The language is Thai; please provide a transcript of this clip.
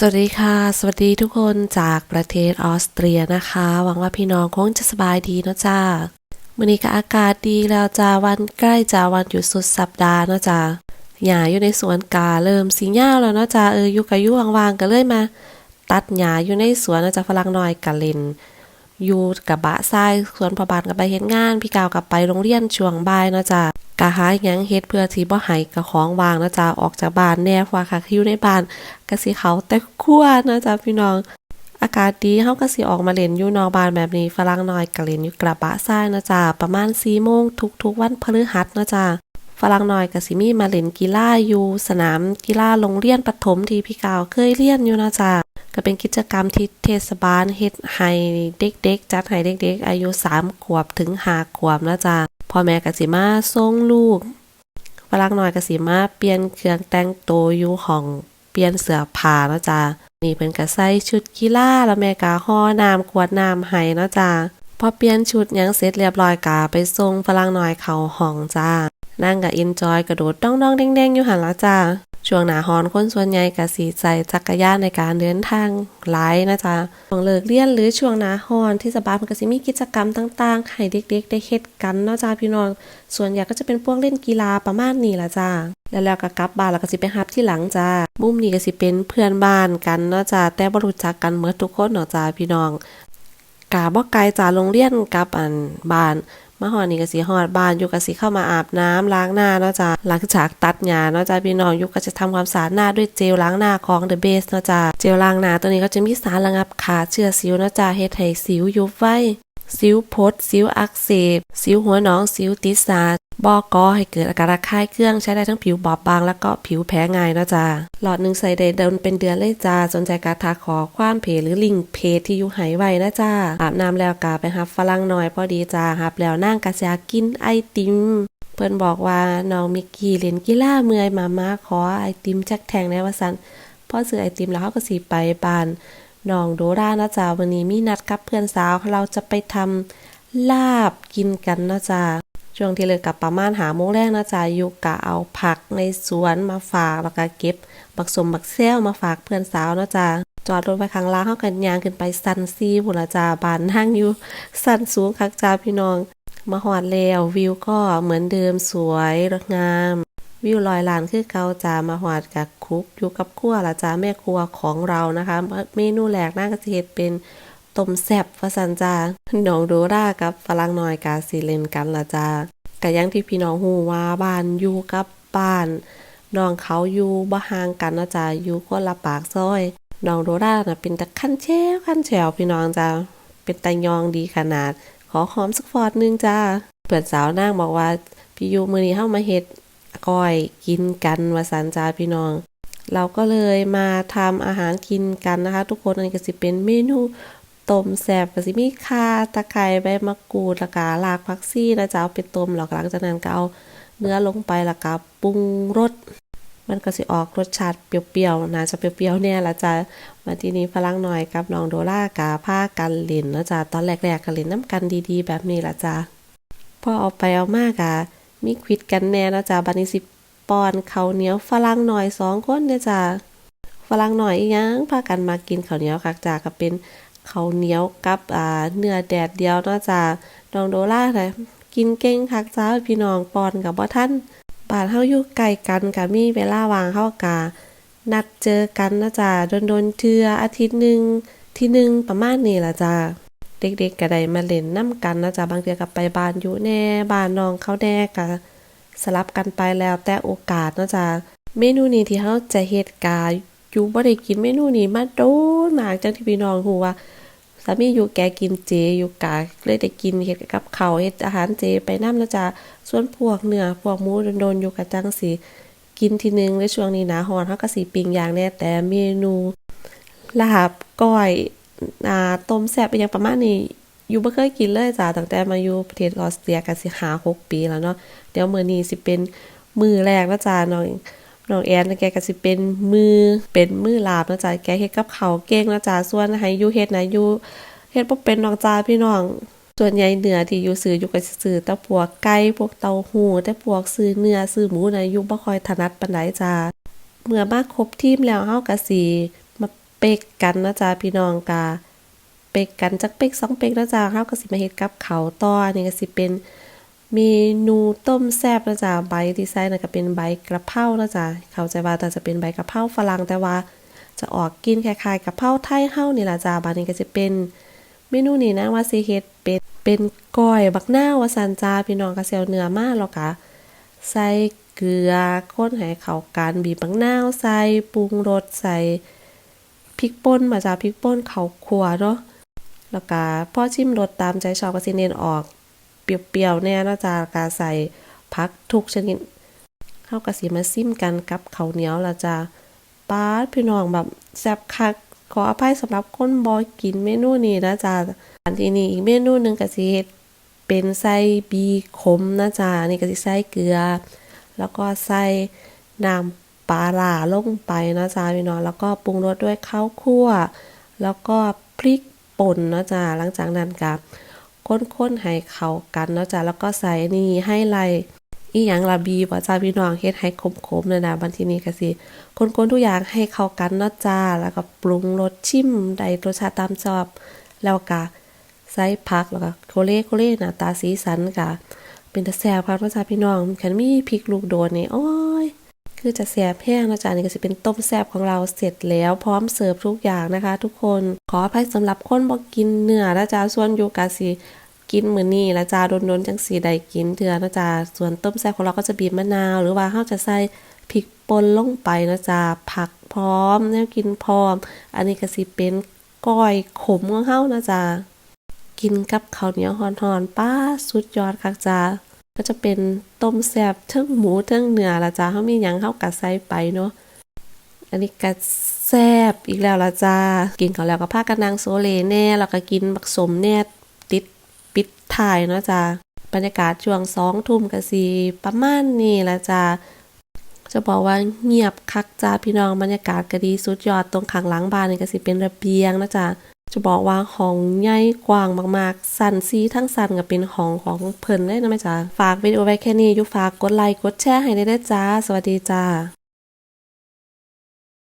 สวัสดีค่ะ สวัสดีทุกคนจากประเทศออสเตรียนะคะ หวังว่าพี่น้องคงจะสบายดีเนาะจ้าวันนี้ก็อากาศดีแล้วจ้าวันใกล้จะวันหยุดสุดสัปดาห์เนาะจ้าหญ้าอยู่ในสวนกาเริ่มสีหญ้าแล้วเนาะจ้าเอออยู่กับยู่วางๆก็เลยมา ตัดหญ้าอยู่ในสวนเนาะจ้าฝรั่งน้อยกะเล่นอยู่กับบะทรายสวนพอบานกับไปเฮ็ดงาน พี่กาวกับไปโรงเรียนช่วงบ่ายเนาะจ้า กะหาหยังเฮ็ดเพื่อที่บ่ให้กับของวางนะจ้าออกจากบ้านแน่เพราะว่าค่ะอยู่ในบ้านก็สิเขาแต่ครัวนะจ๊ะพี่น้อง อากาศดีเฮาก็สิออกมาเล่นอยู่นอกบ้านแบบนี้ฝรั่งน้อยก็เล่นอยู่กระบะทรายนะจ๊ะประมาณ4โมงทุกๆวันพฤหัสนะจ๊ะฝรั่งน้อยก็สิมีมาเล่นกีฬาอยู่สนามกีฬาโรงเรียนประถมที่พี่กาวเคยเรียนอยู่นะจ๊ะก็เป็นกิจกรรมที่เทศบาลเฮ็ดให้เด็กๆ จัดให้เด็กๆ อายุ3ขวบถึง5ขวบนะจ๊ะ พ่อแม่กสิมาส่งลูกฝรั่งน้อยกสิมาเปลี่ยนเครื่องแต่งตัวอยู่ห้องเปลี่ยนเสื้อผ้าเนาะจ้านี่เพิ่นก็ใส่ชุดกีฬาแล้วแม่กะห่อน้ำขวดน้ำให้เนาะจ้าพอเปลี่ยนชุดยังเสร็จเรียบร้อยกะไปส่งฝรั่งน้อยเข้าห้องจ้านั่งก็เอนจอยกระโดดต้องๆแดงๆอยู่หันละจ้า ช่วงหนาร้อนคนส่วนใหญ่ก็สิใส่จักรยานในการเดินทางหลายนะจ๊ะช่วงเลิกเรียนหรือช่วงหนาร้อนที่สบายมันก็สิมีกิจกรรมต่างๆ ให้เด็กๆ ได้เฮ็ดกันเนาะจ้าพี่น้อง ส่วนใหญ่ก็จะเป็นพวกเล่นกีฬาประมาณนี้ล่ะจ้าแล้วแล้วก็กลับบ้านแล้วก็สิไปฮับที่หลังจ้ามุมนี้ก็สิเป็นเพื่อนบ้านกันเนาะจ้าแต่บ่รู้จักกันเมื่อทุกคนเนาะจ้าพี่น้องกาบ่ไกลจากโรงเรียนกับอันบ้าน มาหอดนี่ก็สีหอดบ้านอยู่ก็สีเข้ามาอาบน้ำล้างหน้าเนาะจ้าหลังจากตัดหญ้าเนาะจ้าพี่น้องอยู่ก็จะทำความสะอาดหน้าด้วยเจลล้างหน้าของเดอะเบสเนาะจ้าเจลล้างหน้าตัวนี้ก็จะมีสารระงับขาเชื้อสิวเนาะจ้าเฮ็ดให้สิวยุบไว้สิวพดสิวอักเสบ สิวหัวหนอง สิวติดสา บอกอให้เกิดอาการระคายเครื่องใช้ได้ทั้งผิวบอบบาง แล้วก็ผิวแพ้ง่ายเนาะจ้าหลอดหนึ่งใส่ได้เดินเป็นเดือนเลยจ้าสนใจการทักขอความเพหรือลิงเพจที่อยู่ไหไว้นะจ้าอาบน้ำแล้วกาไปหับฝรั่งหน่อยพอดีจ้าหับแล้วนั่งกระซากินไอติมเพิ่อนบอกว่าน้องมิกกี้เล่นกีฬาเมื่อยมามาขอไอติมจักแทงในว่าซั่นพ่อซื้อไอติมแล้วเขาก็สิไปบานน้องโดรานะจ๊ะวันนี้มีนัดกับเพื่อนสาวเราจะไปทำลาบกินกันนะจ๊ะ ช่วงที่เลิกกับประมาณหาโมงแรกนะจ๊ะอยู่กะเอาผักในสวนมาฝากแล้วก็เก็บบักสมบักเซลมาฝากเพื่อนสาวนะจ๊ะจอดรถไว้ข้างล่างเฮากันยางขึ้นไปซันซีพุ่นละจ้าบานนั่งอยู่สันสูงคักจ้าพี่น้อง มาฮอดแล้ววิวก็เหมือนเดิมสวยงาม วิวลอยลานคือเกาจามาหวาดกับคุกอยู่กับครัวละจ้าแม่ครัวของเรานะคะ เมนูแรกน่ากระเฮ็ดเป็น ต้มแซบฟาซันจ้าน้องโดรากับฝรั่งน้อยกาสิเลนกันละจ้าก็ยังที่พี่น้องฮู้ว่าบ้านอยู่กับบ้านน้องเขาอยู่บ่ห่างกันนะจ้าอยู่คนละปากซอยน้องโดราน่ะเป็นตะขั้นแช่ขั้นแฉวพี่น้องจ้าเป็นตะยองดีขนาด ขอหอมสักฟอดนึงจ้าเพื่อสาวนางบอกว่าพี่ยูมือนี้เฮามาเฮ็ดก้อยกินกันวาสันจาพี่น้องเราก็เลยมาทำอาหารกินกันนะคะ ทุกคนอันนี้ก็สิเป็นเมนู ต้มแซ่บก็สิมีข่าตะไคร้ใบมะกรูดแล้วก็รากผักชีนะจ๊ะเอาไปต้มแล้วหลังจากนั้นก็เอาเนื้อลงไปแล้วก็ปรุงรสมันก็สิออกรสชาติเปรี้ยวๆน่าจะเปรี้ยวๆเนี่ยละจ้ะมาที่นี้ฝรั่งหน่อยกับน้องโดล่ากาผ้ากันเล่นนะจ๊ะตอนแรกๆก็เล่นน้ำกันดีๆ แบบนี้ละจ้ะพอเอาไปเอามากะมีควิดกันแน่นะจ๊ะบัดนี้สิปอนข้าวเหนียวฝรั่งหน่อยสองคนเด้อจ้ะฝรั่งหน่อยอีหยังพากันมากินข้าวเหนียวคักจ้ะก็เป็น เขาเหนียวกับอ่าเนื้อแดดเดียวเนาะจ้ะน้องโดล่าน่ะกินเก่งคักจ้าพี่น้องปอนกับบ่าทันบานเฮาอยู่ใกลกันก็มีเวลาวางเฮากะนัดเจอกันนะจ้ะโดนๆเทืออาทิตย์หนึ่งที่หนึ่งประมาณนี้ละจ้ะเด็กๆก็ได้มาเล่นน้ำกันนะจ๊ะบางเทีก็ไปบ้านอยู่แน่บ้านน้องเขาแน่ก็สลับกันไปแล้วแต่โอกาสนะจ๊ะเมนูนี้ที่เฮาจะเฮ็ดการอยู่บ่ได้กินเมนูนี้มาโดนมากจังที่พี่น้องฮู้ว่าามีอยู่แกกินเจอยู่กาเลยได้กินเฮ็ดกับข้าเฮ็ดอาหารเจไปนำนะจ๊ะส่วนพวกเนื้อพวกหมูโดนๆอยู่กะจังสิกินทีนึงในช่วงนี้น้าร้อนเฮาก็สิปิ้งอย่างแน่แต่เมนูลาบก้อยอ่าต้มแซ่บอหยังประมาณนี้อยู่บ่เคยกินเลยจ้ะตั้งแต่มาอยู่ประเทศออสเตรียก็สิ5 6ปีแล้วเนาะเดี๋ยวมื้อนี้สิเป็นมื้อแรกนะจ้ะน้อง น้องแอนแกก็สิเป็นมือเป็นมือลาบนะจ้ะแกเฮ็ดกับเขาเก่งนะจ้ะส่วนให้ยูเฮ็ดนะยูเฮ็ดบ่เป็นน้องจ้าพี่น้องส่วนใหญ่เนื้อที่อยู่ซื้ออยู่ก็ซื้อต่พวกไก่พวกเต้าหู้แต่พวกซื้อเนื้อซื้อหมูนะอยู่บ่ค่อยถนัดปานใดจ้ะเมื่อมาครบทีมแล้วเฮาก็สิมาเป๊กกันนะจ๊ะพี่น้องกาเป๊กกันจักเป๊กสองเป๊กนะจ๊ะเฮาก็สิมาเฮ็ดกับเขาต่ออันนี้ก็สิเป็น เมนูต้มแซ่บนะจ๊ะใบที่ใส่น่ะก็เป็นใบกระเพรานะจ๊ะเข้าใจว่าแต่จะเป็นใบกระเพราฝรั่งแต่ว่า จะออกกินคล้ายๆกับเพราไทยเฮานี่ละจ้าบัดนี้ก็จะเป็นเมนูนี้นะว่าสิเฮ็ดเป็ดเป็นก้อยบักนาว่าซั่นจ้าพี่น้องก็สิเอาเนื้อมาแล้วก็ใส่เกลือคนให้เข้ากันบีบบักนาใส่ปรุงรสใส่พริกป่นมาจ้าพริกป่นเข้าวคั่วเนาะแล้วก็พอชิมรสตามใจชอบก็สิเน้นออก เปรี้ยวๆแน่นาะจ้าก็ใส่ผักทุกชนิดเฮาก็สิมาซิมกันกับเขาเหนียวล่ะจ้าป้าพี่น้องแบบแซ่บคักขออภัยสำหรับคนบอกินเมนูนี้นะจ๊ะอันที่นี่อีกเมนูหนึ่งก็สิเฮ็ดเป็นไส้บีขมนะจ๊ะนี่ก็สิใส่เกลือ แล้วก็ใส่น้ำปลาร้าลงไปนะจ๊ะพี่น้องแล้วก็ปรุงรสด้วยข้าวคั่ว แล้วก็พริกป่นนะจ๊ะหลังจากนั้นกับ ค้นๆให้เข้ากันนะจ๊ะแล้วก็ใส่นี่ให้ไลอีหยังละบีบ่จ้าพี่น้องเฮ็ดให้ขมๆเลยนะบัดทีนี้ก็สิคนๆทุกอย่างให้เข้ากันเนาะจ้าแล้วก็ปรุงรสชิมได้รสชาติตามชอบ แล้วก็ใส่ผักแล้วก็โคเล่โคเล่หน้าตาสีสันก็เป็นตาแซ่บครับเนาะจ้าพี่น้องคันมีพริกลูกโดดนี่อ้ย คือจะแซ่บแห้งนะจ๊ะนี่ก็จะเป็นต้มแซ่บของเราเสร็จแล้วพร้อมเสิร์ฟทุกอย่างนะคะ ทุกคนขออภัยสำหรับคนบ่กินเนื้อนะจ๊ะส่วนยูกาสิกินมือนี้ละจ้าโดนๆจังสีได้กินเถื่อนะจ๊ะส่วนต้มแซ่บของเราก็จะบีบมะนาว หรือว่าเฮาจะใส่พริกป่นลงไปนะจ๊ะผักพร้อมแนวกินพร้อม อันนี้ก็สิเป็นก้อยขมของเฮานะจ๊ะกินกับข้าวเหนียวห่อนๆป้าสุดยอดคักจ้า ก็จะเป็นต้มแซ่บเทั้งหมูเทั้งเนื้อละจ้าเฮามีหยังเฮาก็ใส่ไปเนาะอันนี้ก็แซ่บอีกแล้วละจ้ากินข้าแล้วก็พากันนางโซเลแน่แล้วก็กินบักสมแน่ติดปิดท้ายเนาะจ้าบรรยากาศช่วง2ทุ่มก็สิประมาณนี้ละจ้าจะบอกว่าเงียบคักจ้าพี่น้องบรรยากาศก็ดีสุดยอดตรงข้างหลังบ้านนี่ก็สิเป็นระเบียงนะจ๊ะ จะบอกว่าห้องใหญ่กว้างมากๆ สันซีทั้งสันก็เป็นห้องของเพิ่นเลยนะแม่จ้าฝากวิดีโอไว้แค่นี้อยู่ฝากกดไลค์กดแชร์ให้ได้ด้วยจ้า สวัสดีจ้า